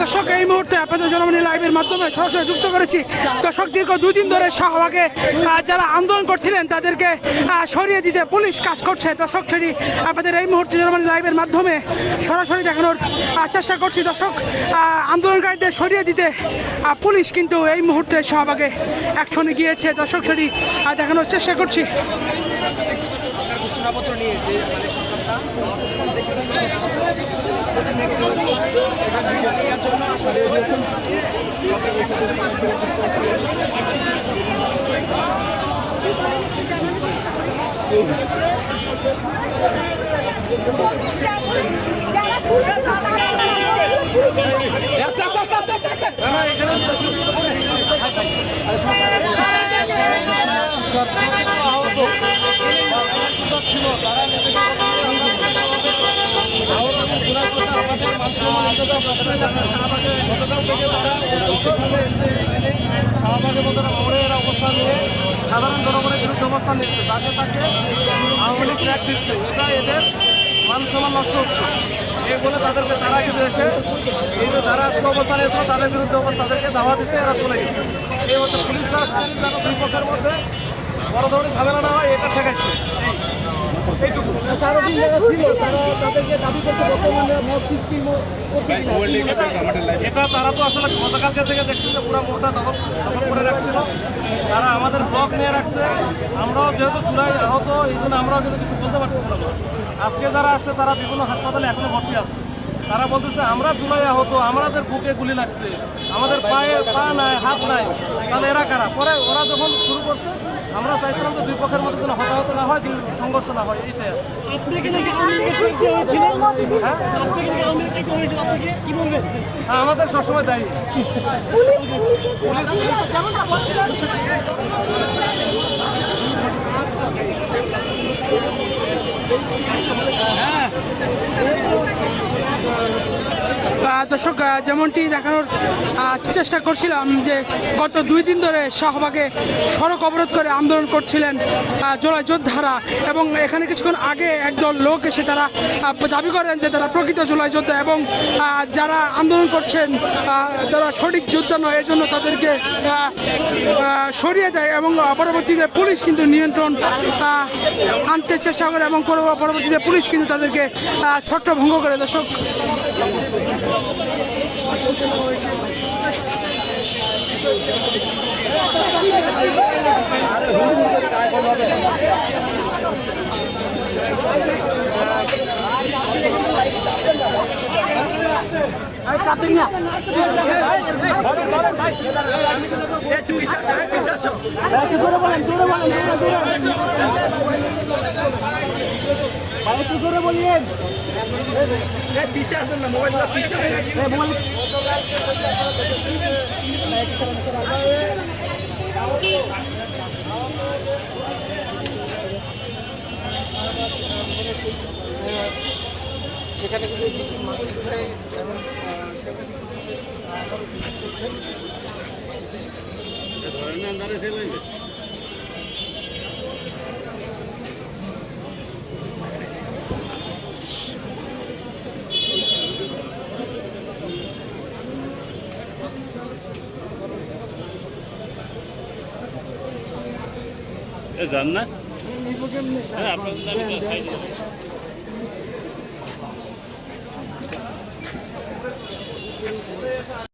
দর্শক এই মুহূর্তে আপনাদের জনমনি লাইভের মাধ্যমে সরাসরি যুক্ত করেছি। দর্শক দীর্ঘ দুই দিন ধরে শাহবাগে যারা আন্দোলন করছিলেন তাদেরকে সরিয়ে দিতে পুলিশ কাজ করছে। দর্শক সেটি আপনাদের এই মুহূর্তে জনমনি লাইভের মাধ্যমে সরাসরি দেখানোর চেষ্টা করছি। দর্শক আন্দোলনকারীদের সরিয়ে দিতে পুলিশ কিন্তু এই মুহূর্তে শাহবাগে অ্যাকশনে গিয়েছে। দর্শক আহ, দেখানোর চেষ্টা করছি। ঘোষণাপত্র নিয়ে যে যারা পুলিশ ছিল তারা আমাদের মানুষের গতকাল থেকে তারা শাহবাগের মতো মোড়ে এরা অবস্থান নিয়ে সাধারণ জনগণের বিরুদ্ধে অবস্থান নিচ্ছে তাকে তাকে আওয়ামী লীগ ট্র্যাক দিচ্ছে এটা এদের মান সম্মান নষ্ট হচ্ছে এই বলে তাদেরকে তারা কিন্তু এসে এই যে যারা আজকে অবস্থানে এসেছিল তাদের বিরুদ্ধে তাদেরকে দাওয়া দিচ্ছে এরা চলে গেছে এই হচ্ছে পুলিশ যেন দুই পক্ষের মধ্যে বড় ধরনের ঝামেলা না হয়, এটা ঠেকাইছে। এইটুকু সারাদিন যারা ছিল তারা তাদেরকে দাবি করতে বর্তমানে মত সৃষ্টি এটা তারা তো আসলে গতকালকে থেকে দেখছি যে পুরো মোটা দখল দখল করে রাখছিল। তারা আমাদের ব্লক নিয়ে রাখছে। আমরাও যেহেতু চুলাই আহত এই জন্য আমরাও কিন্তু কিছু বলতে পারতেছিলাম না। আজকে যারা আসছে তারা বিভিন্ন হাসপাতালে এখনও ভর্তি আছে। তারা বলতেছে আমরা জুলাই আহত আমাদের বুকে গুলি লাগছে আমাদের পায়ে পা নাই হাত নাই। তাহলে এরা কারা? পরে ওরা যখন শুরু করছে আমরা চাইছিলাম যে দুই পক্ষের মধ্যে যেন হতাহত না হয় দুই সংঘর্ষ না হয় এইটাই আপনি কি নাকি আওয়ামী লীগের সক্রিয় হয়েছিলেন হ্যাঁ? হ্যাঁ আমাদের সবসময় দায়ী। পুলিশ পুলিশ যেমনটা বলছিলেন আহ, দর্শক যেমনটি দেখানোর চেষ্টা করছিলাম যে গত দুই দিন ধরে শাহবাগে সড়ক অবরোধ করে আন্দোলন করছিলেন জোড়ায় যোদ্ধারা এবং এখানে কিছুক্ষণ আগে একদল লোক এসে তারা দাবি করেন যে তারা প্রকৃত জোড়ায় যোদ্ধা এবং যারা আন্দোলন করছেন তারা সঠিক যোদ্ধা নয়, এজন্য তাদেরকে সরিয়ে দেয় এবং পরবর্তীতে পুলিশ কিন্তু নিয়ন্ত্রণ আনতে চেষ্টা করে এবং পরবর্তীতে পুলিশ কিন্তু তাদেরকে ছত্রভঙ্গ করে। দর্শক পিসা পিসা একটু করে বলিয়েন। সেখানে কিন্তু মানুষটাই যেমন এ যান না? হ্যাঁ আপনাদের